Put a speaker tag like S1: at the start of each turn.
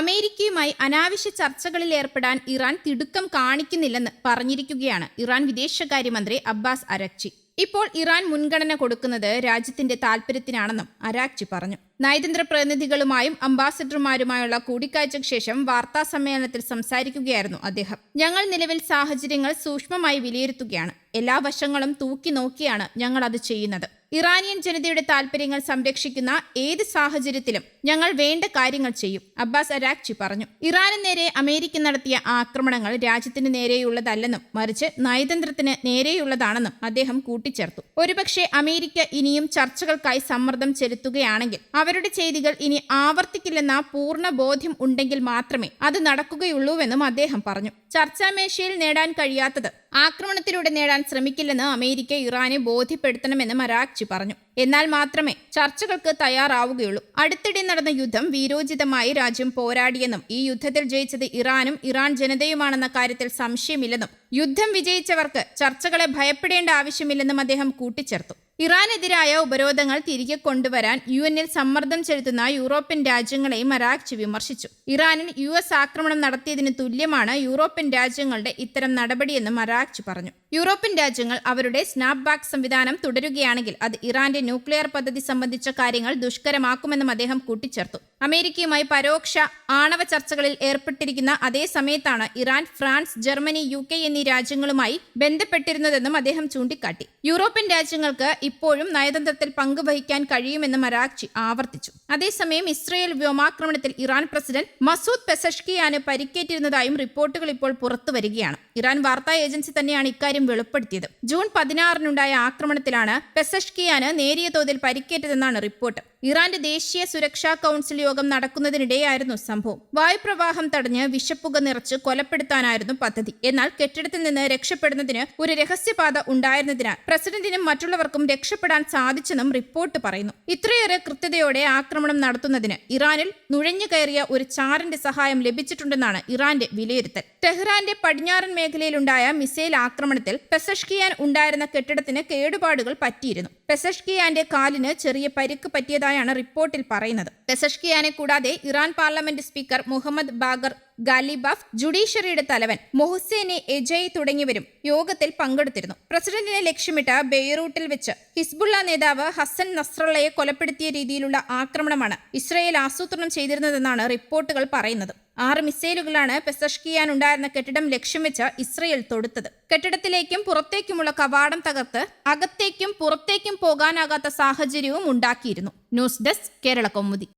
S1: അമേരിക്കയുമായി അനാവശ്യ ചർച്ചകളിൽ ഏർപ്പെടാൻ ഇറാൻ തിടുക്കം കാണിക്കുന്നില്ലെന്ന് പറഞ്ഞിരിക്കുകയാണ് ഇറാൻ വിദേശകാര്യമന്ത്രി അബ്ബാസ് അരക്ചി ഇപ്പോൾ ഇറാൻ മുൻഗണന കൊടുക്കുന്നത് രാജ്യത്തിന്റെ താൽപര്യത്തിനാണെന്നും അരാക്ചി പറഞ്ഞു നയതന്ത്ര പ്രതിനിധികളുമായും അംബാസഡർമാരുമായുള്ള കൂടിക്കാഴ്ചയ്ക്ക് ശേഷം വാർത്താ സമ്മേളനത്തിൽ സംസാരിക്കുകയായിരുന്നു അദ്ദേഹം ഞങ്ങൾ നിലവിൽ സാഹചര്യങ്ങൾ സൂക്ഷ്മമായി വിലയിരുത്തുകയാണ് എല്ലാ വശങ്ങളും തൂക്കി നോക്കിയാണ് ഞങ്ങൾ അത് ചെയ്യുന്നത് ഇറാനിയൻ ജനതയുടെ താൽപര്യങ്ങൾ സംരക്ഷിക്കുന്ന ഏത് സാഹചര്യത്തിലും ഞങ്ങൾ വേണ്ട കാര്യങ്ങൾ ചെയ്യും അബ്ബാസ് അരാക്ചി പറഞ്ഞു ഇറാനു നേരെ അമേരിക്ക നടത്തിയ ആക്രമണങ്ങൾ രാജ്യത്തിന് നേരെയുള്ളതല്ലെന്നും മറിച്ച് നയതന്ത്രത്തിന് നേരെയുള്ളതാണെന്നും അദ്ദേഹം കൂട്ടിച്ചേർത്തു ഒരുപക്ഷെ അമേരിക്ക ഇനിയും ചർച്ചകൾക്കായി സമ്മർദ്ദം ചെലുത്തുകയാണെങ്കിൽ അവരുടെ ചെയ്തികൾ ഇനി ആവർത്തിക്കില്ലെന്ന പൂർണ്ണ ബോധ്യം ഉണ്ടെങ്കിൽ മാത്രമേ അത് നടക്കുകയുള്ളൂവെന്നും അദ്ദേഹം പറഞ്ഞു ചർച്ചാമേശയിൽ നേടാൻ കഴിയാത്തത് ആക്രമണത്തിലൂടെ നേടാൻ ശ്രമിക്കില്ലെന്ന് അമേരിക്ക ഇറാനെ ബോധ്യപ്പെടുത്തണമെന്ന് മരാക്ചി പറഞ്ഞു എന്നാൽ മാത്രമേ ചർച്ചകൾക്ക് തയ്യാറാവുകയുള്ളൂ അടുത്തിടെ നടന്ന യുദ്ധം വീരോചിതമായി രാജ്യം പോരാടിയെന്നും ഈ യുദ്ധത്തിൽ ജയിച്ചത് ഇറാനും ഇറാൻ ജനതയുമാണെന്ന കാര്യത്തിൽ സംശയമില്ലെന്നും യുദ്ധം വിജയിച്ചവർക്ക് ചർച്ചകളെ ഭയപ്പെടേണ്ട ആവശ്യമില്ലെന്നും അദ്ദേഹം കൂട്ടിച്ചേർത്തു ഇറാനെതിരായ ഉപരോധങ്ങൾ തിരികെ കൊണ്ടുവരാൻ യു എന്നിൽ സമ്മർദ്ദം ചെലുത്തുന്ന യൂറോപ്യൻ രാജ്യങ്ങളെയും അറാഖ്ചി വിമർശിച്ചു ഇറാനിൽ യു എസ് ആക്രമണം നടത്തിയതിന് തുല്യമാണ് യൂറോപ്യൻ രാജ്യങ്ങളുടെ ഇത്തരം നടപടിയെന്നും അറാഖ്ചി പറഞ്ഞു യൂറോപ്യൻ രാജ്യങ്ങൾ അവരുടെ സ്നാപ്ബാക്ക് സംവിധാനം തുടരുകയാണെങ്കിൽ അത് ഇറാന്റെ ന്യൂക്ലിയർ പദ്ധതി സംബന്ധിച്ച കാര്യങ്ങൾ ദുഷ്കരമാക്കുമെന്നും അദ്ദേഹം കൂട്ടിച്ചേർത്തു അമേരിക്കയുമായി പരോക്ഷ ആണവ ചർച്ചകളിൽ ഏർപ്പെട്ടിരിക്കുന്ന അതേ സമയത്താണ് ഇറാൻ ഫ്രാൻസ് ജർമ്മനി യു എന്നീ രാജ്യങ്ങളുമായി ബന്ധപ്പെട്ടിരുന്നതെന്നും അദ്ദേഹം ചൂണ്ടിക്കാട്ടി യൂറോപ്യൻ രാജ്യങ്ങൾക്ക് ഇപ്പോഴും നയതന്ത്രത്തിൽ പങ്കുവഹിക്കാൻ കഴിയുമെന്ന് മരാക്ചി ആവർത്തിച്ചു അതേസമയം ഇസ്രയേൽ വ്യോമാക്രമണത്തിൽ ഇറാൻ പ്രസിഡന്റ് മസൂദ് പെസഷ്കിയാന് പരിക്കേറ്റിരുന്നതായും റിപ്പോർട്ടുകൾ ഇപ്പോൾ പുറത്തുവരികയാണ് ഇറാൻ വാർത്താ ഏജൻസി തന്നെയാണ് ഇക്കാര്യം വെളിപ്പെടുത്തിയത് ജൂൺ പതിനാറിനുണ്ടായ ആക്രമണത്തിലാണ് പെസഷ്കിയാന് നേരിയ തോതിൽ പരിക്കേറ്റതെന്നാണ് റിപ്പോർട്ട് ഇറാന്റെ ദേശീയ സുരക്ഷാ കൗൺസിൽ യോഗം നടക്കുന്നതിനിടെയായിരുന്നു സംഭവം വായുപ്രവാഹം തടഞ്ഞ് വിഷപ്പുക നിറച്ച് കൊലപ്പെടുത്താനായിരുന്നു പദ്ധതി എന്നാൽ കെട്ടിടത്തിൽ നിന്ന് രക്ഷപ്പെടുന്നതിന് ഒരു രഹസ്യപാത ഉണ്ടായിരുന്നതിനാൽ പ്രസിഡന്റിനും മറ്റുള്ളവർക്കും രക്ഷപ്പെടാൻ സാധിച്ചെന്നും റിപ്പോർട്ട് പറയുന്നു ഇത്രയേറെ കൃത്യതയോടെ ആക്രമണം നടത്തുന്നതിന് ഇറാനിൽ നുഴഞ്ഞു കയറിയ ഒരു ചാരന്റെ സഹായം ലഭിച്ചിട്ടുണ്ടെന്നാണ് ഇറാന്റെ വിലയിരുത്തൽ ടെഹ്റാന്റെ പടിഞ്ഞാറൻ മേഖലയിലുണ്ടായ മിസൈൽ ആക്രമണത്തിൽ പെസഷ്കിയാൻ ഉണ്ടായിരുന്ന കെട്ടിടത്തിന് കേടുപാടുകൾ പറ്റിയിരുന്നു പെസഷ്കിയാന്റെ കാലിന് ചെറിയ പരിക്ക് പറ്റിയതായി ഉണ്ടായതായാണ് റിപ്പോർട്ടിൽ പറയുന്നത് പെസഷ്കിയാനെ കൂടാതെ Iran parliament speaker Mohammad Bagher Ghalibaf ജുഡീഷ്യറിയുടെ തലവൻ മൊഹുസേനെ എജയ് തുടങ്ങിയവരും യോഗത്തിൽ പങ്കെടുത്തിരുന്നു പ്രസിഡന്റിനെ ലക്ഷ്യമിട്ട് ബെയ്റൂട്ടിൽ വെച്ച് ഹിസ്ബുള്ള നേതാവ് ഹസൻ നസ്രള്ളയെ കൊലപ്പെടുത്തിയ രീതിയിലുള്ള ആക്രമണമാണ് ഇസ്രയേൽ ആസൂത്രണം ചെയ്തിരുന്നതെന്നാണ് റിപ്പോർട്ടുകൾ പറയുന്നത് ആറ് മിസൈലുകളാണ് പെസഷ്കിയാൻ ഉണ്ടായിരുന്ന കെട്ടിടം ലക്ഷ്യം വെച്ച് ഇസ്രയേൽ തൊടുത്തത് കെട്ടിടത്തിലേക്കും പുറത്തേക്കുമുള്ള കവാടം തകർത്ത് അകത്തേക്കും പുറത്തേക്കും പോകാനാകാത്ത സാഹചര്യവും ഉണ്ടാക്കിയിരുന്നു
S2: ന്യൂസ് ഡെസ്ക് കേരള കൗമുദി